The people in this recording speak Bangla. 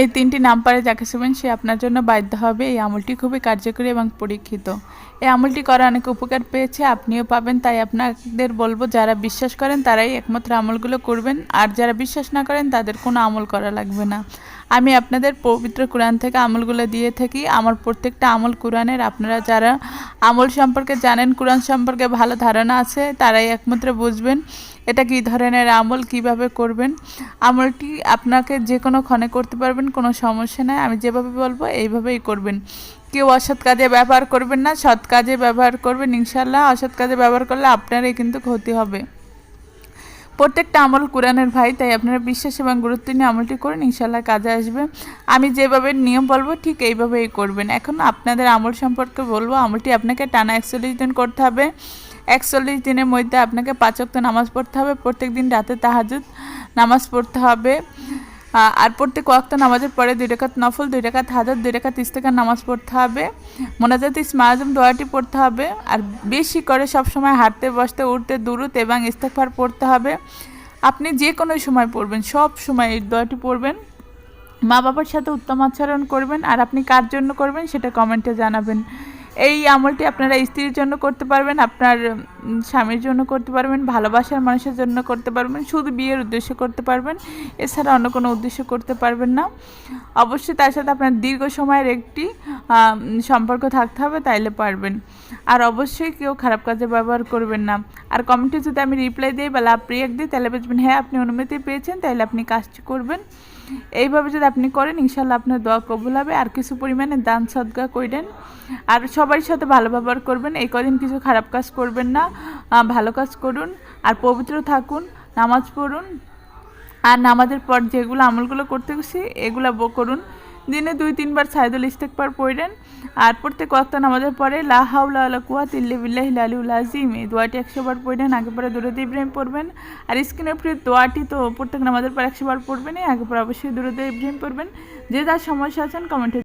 এই তিনটি নাম পারে যাকে সেবেন সে আপনার জন্য বাধ্য হবে। এই আমলটি খুবই কার্যকরী এবং পরীক্ষিত। এই আমলটি করা অনেক উপকার পেয়েছে, আপনিও পাবেন। তাই আপনাদের বলব, যারা বিশ্বাস করেন, তারাই একমাত্র আমলগুলো করবেন। আর যারা বিশ্বাস না করেন, তাদের কোনো আমল করা লাগবে না। আমি আপনাদের পবিত্র কোরআন থেকে আমলগুলো দিয়ে থাকি। আমার প্রত্যেকটা আমল কোরআনের, আপনারা যারা আমল সম্পর্কে জানেন, কোরআন সম্পর্কে ভালো ধারণা আছে, তারাই একমাত্র বুঝবেন। এটা কী ধরনের আমল কীভাবে করবেন? আমলটি আপনাকে যে কোনো ক্ষণে করতে পারবেন, কোনো সমস্যা নাই। আমি যেভাবে বলব এইভাবেই করবেন। কেউ অসৎ কাজে ব্যবহার করবেন না, সৎ কাজে ব্যবহার করবেন। ইনশাল্লাহ অসৎ কাজে ব্যবহার করলে আপনারই কিন্তু ক্ষতি হবে। প্রত্যেকটা আমল কোরআনের ভাই, তাই আপনারা বিশ্বাস এবং গুরুত্ব নিয়ে আমলটি করুন ইনশাল্লাহ কাজে আসবে। আমি যেভাবে নিয়ম বলব, ঠিক এইভাবেই করবেন। এখন আপনাদের আমল সম্পর্কে বলব, আমলটি আপনাকে টানা একচল্লিশ দিন করতে হবে। একচল্লিশ দিনের মধ্যে আপনাকে পাঁচ পাঁচক্ত নামাজ পড়তে হবে। প্রত্যেক দিন রাতে তাহাজুদ নামাজ পড়তে হবে। আর প্রত্যেক ওয়াক্ত নামাজের পরে দুই রেখাত নফল, দুই রেখাত হাজার, দুই রেখাত ইস্তেকার নামাজ পড়তে হবে। মোনাজাত ইসমা আজম দোয়াটি পড়তে হবে। আর বেশি করে সব সময় হাঁটতে, বসতে, উঠতে দুরুত এবং ইস্তেকফার পড়তে হবে। আপনি যে কোনো সময় পড়বেন, সব সময় এই দোয়াটি পড়বেন। মা বাবার সাথে উত্তম আচরণ করবেন। আর আপনি কার জন্য করবেন সেটা কমেন্টে জানাবেন। এই আমলটি আপনারা স্ত্রীর জন্য করতে পারবেন, আপনার স্বামীর জন্য করতে পারবেন, ভালোবাসার মানুষের জন্য করতে পারবেন, শুধু বিয়ের উদ্দেশ্য করতে পারবেন, এছাড়া অন্য কোনো উদ্দেশ্য করতে পারবেন না। অবশ্যই তার সাথে আপনার দীর্ঘ সময়ের একটি সম্পর্ক থাকতে হবে, তাইলে পারবেন। আর অবশ্যই কেউ খারাপ কাজে ব্যবহার করবেন না। আর কমেন্টে যদি আমি রিপ্লাই দিই বা লাভ রিয়াক্ট দিই তাহলে বুঝবেন হ্যাঁ আপনি অনুমতি পেয়েছেন, তাইলে আপনি কাজটি করবেন। এইভাবে যদি আপনি করেন, ইনশাল্লাহ আপনার দোয়া কবুল হবে। আর কিছু পরিমাণে দান সদগা করেন আর সবার সাথে ভালো ব্যবহার করবেন, এই কদিন কিছু খারাপ কাজ করবেন না ভালো কাজ করুন, আর পবিত্র থাকুন, নামাজ পড়ুন, আর নামাজের পর যেগুলো আমলগুলো করতে গেছি, এগুলো করুন। দিনে দুই, তিনবার সাইদুল ইস্তেকবার পড়েন, আর প্রত্যেক ওয়াক্ত নামাজের পরে, লা আলা কুয়াত ইল্লা বিল্লাহি আলিউল আজিম এই দোয়াটি একশো বার পড়বেন আগে পরে দুরুদ ইব্রাহিম পড়বেন, আর স্ক্রিনের উপরে দোয়াটি তো প্রত্যেক নামাজের পর একশো বার পড়বেনই, আগে পরে অবশ্যই দুরুদ ইব্রাহিম পড়বেন, যে যার সমস্যা আছেন কমেন্টে